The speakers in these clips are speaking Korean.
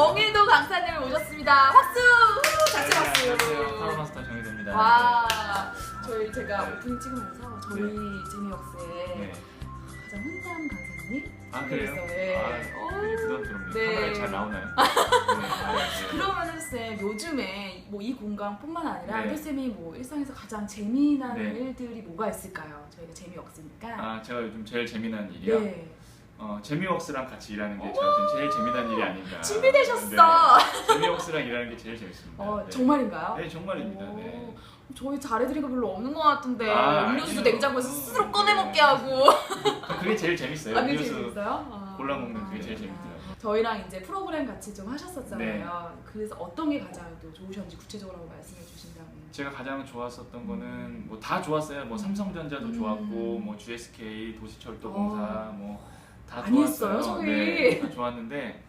정혜도 강사님을 모셨습니다. 박수! 같이 박수! 네. 파워마스터 정혜도입니다. 와, 네. 저희 제가 네. 오프닝 찍으면서 저희 제니역스의 네. 가장 혼남 강사님 아 그래요? 네. 아, 되게 부담스럽네요. 네. 카메라에 잘 나오나요? 네. 아, 네. 그러면은 쌤 요즘에 뭐 이 공간뿐만 아니라 네. 쌤이 뭐 일상에서 가장 재미난 네. 일들이 뭐가 있을까요? 저희가 재미없으니까. 아 제가 요즘 제일 재미난 일이요. 네. 어, 재미웍스랑 같이 일하는 게 저한테 제일 재미난 일이 아닌가. 준비되셨어. 네. 재미웍스랑 일하는 게 제일 재밌습니다. 어, 네. 정말인가요? 네 정말입니다. 오, 네. 저희 잘해드린 거 별로 없는 것 같은데 아, 음료수도 아니에요. 냉장고에서 스스로 어, 꺼내 네. 먹게 하고 그게 제일 재밌어요. 아, 그게 음료수 재밌어요? 아. 골라 먹는 그게 제일 아. 재밌더라고요. 저희랑 이제 프로그램 같이 좀 하셨었잖아요. 네. 그래서 어떤 게 가장 또 좋으셨는지 구체적으로 말씀해 주신다면. 제가 가장 좋았었던 거는 뭐 다 좋았어요. 뭐 삼성전자도 음. 좋았고 뭐 GSK 도시철도공사 어. 뭐 다 많이 좋았어요. 했어요, 저희. 네, 다 좋았는데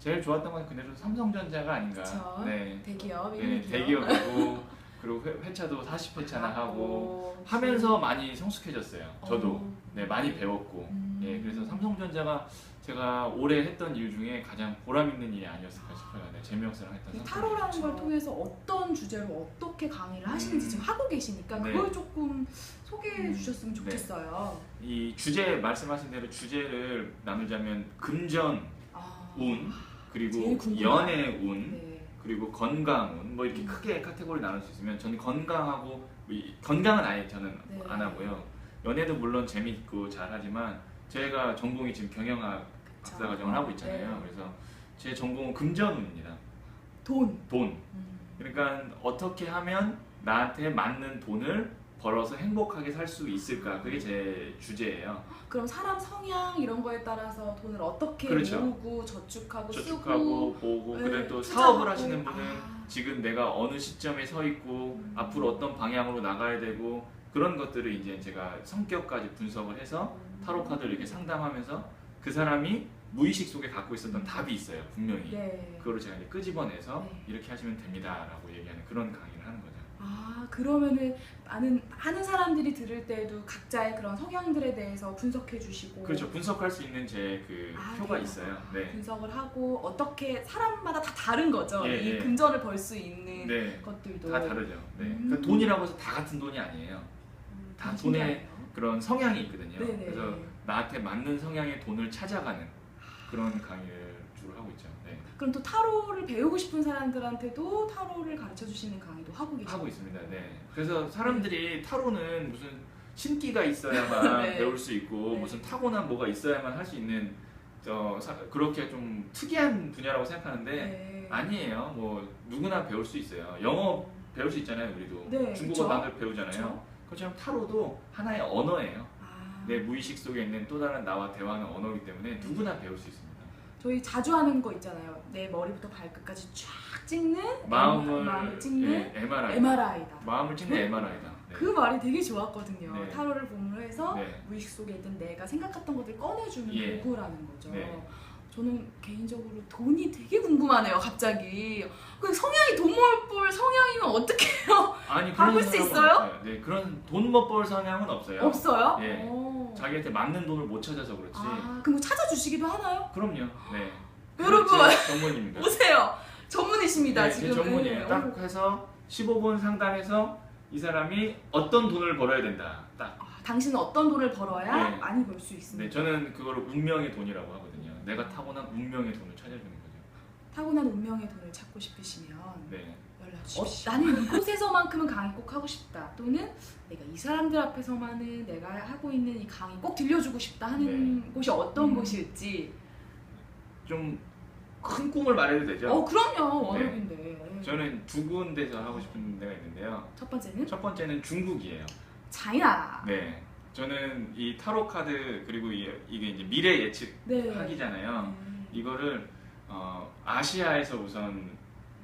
제일 좋았던 건 그대로 삼성전자가 아닌가. 그쵸. 네. 대기업, 네, 일기업. 대기업이고 그리고 회, 회차도 40회차나 하고 하고 하면서 많이 성숙해졌어요. 저도 어. 네 많이 배웠고 음. 예 그래서 삼성전자가 제가 올해 했던 일 중에 가장 보람 있는 일이 아니었을까 싶어요. 네, 재미없어랑 했던 이. 타로라는 걸 통해서 어떤 주제로 어떻게 강의를 하시는지 음. 지금 하고 계시니까 네. 그걸 조금 소개해 음. 주셨으면 네. 좋겠어요. 이 주제 말씀하신 대로 주제를 나누자면 금전 아. 운 그리고. 연애 운 네. 그리고 건강 운 뭐 이렇게 음. 크게 카테고리 나눌 수 있으면 저는 건강하고 이- 건강은 아예 저는 네. 안 하고요 연애도 물론 재밌고 잘하지만 제가 전공이 지금 경영학. 박사 과정을 하고 있잖아요 네. 그래서 제 전공은 금전운입니다 돈. 돈 음. 그러니까 어떻게 하면 나한테 맞는 돈을 벌어서 행복하게 살 수 있을까 그게 제 주제예요 그럼 사람 성향 이런 거에 따라서 돈을 어떻게 그렇죠. 모으고 저축하고, 쓰고 저축하고 보고 네, 그래 또. 사업을 하시는 분은 아. 지금 내가 어느 시점에 서 있고 음. 앞으로 어떤 방향으로 나가야 되고 그런 것들을 이제 제가 성격까지 분석을 해서 타로 카드를 이렇게 상담하면서 그 사람이 무의식 속에 갖고 있었던 답이 있어요 분명히 네. 그거를 제가 이제 끄집어내서 네. 이렇게 하시면 됩니다라고 얘기하는 그런 강의를 하는 거죠. 아 그러면은 많은 많은 사람들이 들을 때도 각자의 그런 성향들에 대해서 분석해 주시고 그렇죠 분석할 수 있는 제그 아, 표가 그래요? 있어요. 네. 분석을 하고 어떻게 사람마다 다 다른 거죠. 예, 이 예. 금전을 벌 수 있는 네. 것들도 다 다르죠. 네. 음. 그러니까 돈이라고 해서 다 같은 돈이 아니에요. 음, 다 신기하네요. 그런 성향이 있거든요. 네네. 그래서 나한테 맞는 성향의 돈을 찾아가는 그런 강의를 주로 하고 있죠. 네. 그럼 또 타로를 배우고 싶은 사람들한테도 타로를 가르쳐 주시는 강의도 하고 계시고 하고 있습니다. 네. 그래서 사람들이 타로는 무슨 신기가 있어야만 네. 배울 수 있고 네. 무슨 타고난 뭐가 있어야만 할 수 있는 저 사- 그렇게 좀 특이한 분야라고 생각하는데 네. 아니에요. 뭐 누구나 배울 수 있어요. 영어 배울 수 있잖아요. 우리도 네, 중국어 그쵸. 다들 배우잖아요. 그쵸. 그것처럼 타로도 하나의 언어예요. 아, 내 무의식 속에 있는 또 다른 나와 대화하는 언어이기 때문에 누구나 배울 수 있습니다. 저희 자주 하는 거 있잖아요. 내 머리부터 발끝까지 쫙 찍는 마음을 마음을 찍는 예, MRI. MRI다. 마음을 찍는 그- MRI다. 네. 그 말이 되게 좋았거든요. 네. 타로를 보므로 해서 네. 무의식 속에 있던 내가 생각했던 것들 꺼내주는 예. 도구라는 거죠. 네. 저는 개인적으로 돈이 되게 궁금하네요. 갑자기 그 성향이 돈 몰볼 성향이면 어떻게 해요? 아니 바꿀 수 있어요? 없어요. 네 그런 돈 못 벌 성향은 없어요. 없어요? 예. 오. 자기한테 맞는 돈을 못 찾아서 그렇지. 아, 그럼 뭐 찾아주시기도 하나요? 그럼요. 네. 여러분! 전문입니다. 오세요. 전문이십니다. 네, 지금 제 전문이에요. 네. 딱 해서 15분 상담해서 이 사람이 어떤 돈을 벌어야 된다. 딱. 아, 당신은 어떤 돈을 벌어야 네. 많이 벌 수 있습니다. 네, 저는 그거를 운명의 돈이라고 하거든요. 내가 타고난 운명의 돈을 찾아주는 거죠. 타고난 운명의 돈을 찾고 싶으시면 네. 연락 주십시오. 어, 나는 이곳에서만큼은 강의 꼭 하고 싶다. 또는 내가 이 사람들 앞에서만은 내가 하고 있는 이 강의 꼭 들려주고 싶다 하는 곳이 어떤 음. 곳일지. 좀 큰 꿈을 말해도 되죠? 어 그럼요 네. 월급인데. 저는 두 군데서 하고 싶은 데가 있는데요. 첫 번째는 첫 번째는 중국이에요. 차이나. 네. 저는 이 타로 카드 그리고 이, 이게 이제 미래 예측 네. 하기잖아요. 네. 이거를 어, 아시아에서 우선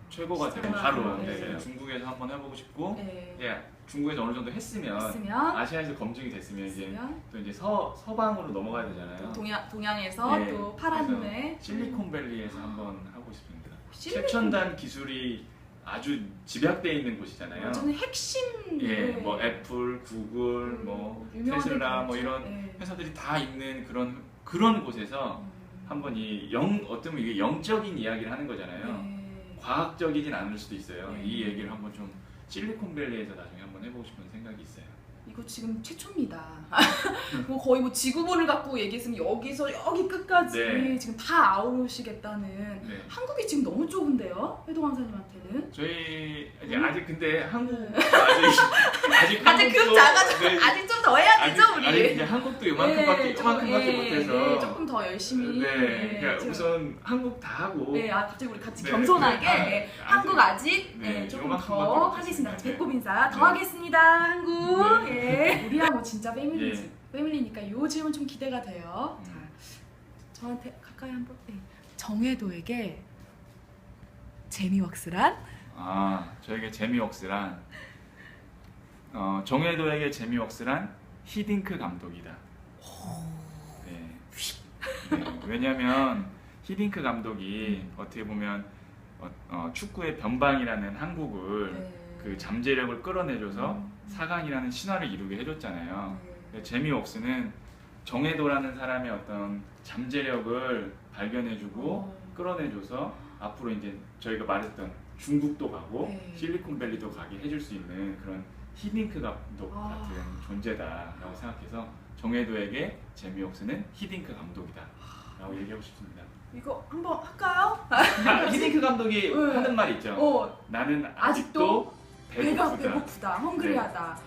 최고가 진짜 바로 네. 네, 중국에서 한번 해보고 싶고 네. 이제 중국에서 어느 정도 했으면 있으면 아시아에서 검증이 됐으면 이제 있으면 또 이제 서 서방으로 넘어가야 되잖아요. 동양 동양에서 네. 또 파란 그래서 눈에 실리콘밸리에서 한번 하고 싶습니다. 실리콘- 최첨단 기술이 아주 집약돼 있는 곳이잖아요. 완전 핵심. 예, 네. 뭐 애플, 구글, 뭐 유명한 테슬라 뭐. 이런 네. 회사들이 다 있는 그런 그런 곳에서 음. 한번 이 영 어쩌면 이게 영적인 이야기를 하는 거잖아요. 네. 과학적이진 않을 수도 있어요. 네. 이 얘기를 한번 좀 실리콘밸리에서 나중에 한번 해보고 싶은 생각이 있어요. 이거 지금 최초입니다. 뭐 거의 뭐 지구본을 갖고 얘기했으면 여기서 여기 끝까지 네. 지금 다 아우르시겠다는 네. 한국이 지금 너무 좁은데요, 해동 강사님한테는. 저희 이제 음. 아직 근데 한국 아직 아직 아직 급 한국도- 작아져. 네, 아직 좀 더 해야 되죠, 아직, 우리. 아직 이제 한국도 이만큼밖에 네, 좀, 이만큼밖에 예, 못해서 예, 조금 더 열심히. 네, 그러니까 좀- 우선 한국 다 하고 네, 아 갑자기 우리 같이 네, 겸손하게 네, 네, 아, 한국 아직 네, 네, 조금 요만큼밖에 더. 하겠습니다. 네. 배꼽 인사 더 네. 하겠습니다, 한국. 예. 우리야 뭐 진짜 패밀리지. 예. 패밀리니까 요 질문 좀 기대가 돼요. 음. 자, 저한테 가까이 한번. 네. 정혜도에게 재미웍스란? 아 저에게 재미웍스란 어, 정혜도에게 재미웍스란 히딩크 감독이다. 네. 네, 왜냐하면 히딩크 감독이 어떻게 보면 어, 어, 축구의 변방이라는 한국을 네. 그 잠재력을 끌어내줘서 음. 4강이라는 신화를 이루게 해줬잖아요. 네. 재미웍스는 정혜도라는 사람의 어떤 잠재력을 발견해주고 어. 끌어내줘서 앞으로 이제 저희가 말했던 중국도 가고 네. 실리콘밸리도 가게 해줄 수 있는 그런 히딩크 감독 아. 같은 존재다라고 생각해서 정혜도에게 재미없으는 히딩크 감독이다라고 얘기하고 싶습니다. 이거 한번 할까요? 아, 히딩크 감독이 네. 하는 말이 있죠. 어, 나는 아직도 아직도 배가 배고프다. 배고프다, 헝그리하다.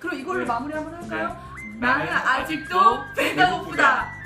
그럼 이걸로 네. 마무리 한번 할까요? 네. 나는 아직도 배가 고프다.